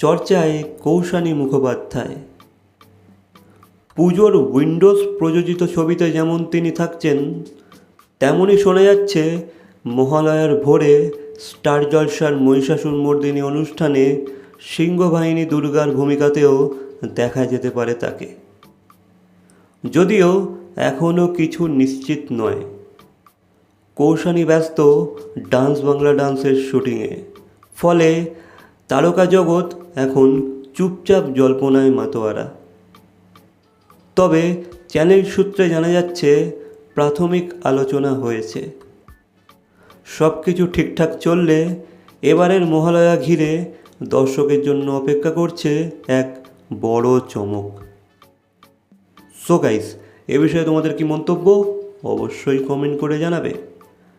চর্চায় কৌশানী মুখোপাধ্যায়। পুজোর উইন্ডোজ প্রযোজিত ছবিতে যেমন তিনি থাকছেন তেমনই শোনা যাচ্ছে মহালয়ার ভোরে স্টার জলসার মহিষাসুর মর্দিনী অনুষ্ঠানে সিংহবাহিনী দুর্গার ভূমিকাতেও দেখা যেতে পারে তাকে। যদিও এখনও কিছু নিশ্চিত নয়। কৌশানী ব্যস্ত ডান্স বাংলা ডান্সের শুটিংয়ে। ফলে তারকা জগৎ এখন চুপচাপ জল্পনায় মাতোয়ারা। তবে চ্যানেল সূত্রে জানা যাচ্ছে, প্রাথমিক আলোচনা হয়েছে। সব কিছু ঠিকঠাক চললে এবারের মহালয়া ঘিরে দর্শকের জন্য অপেক্ষা করছে এক বড় চমক। সো গাইস এ বিষয়ে তোমাদের কি মন্তব্য? অবশ্যই কমেন্ট করে জানাবে।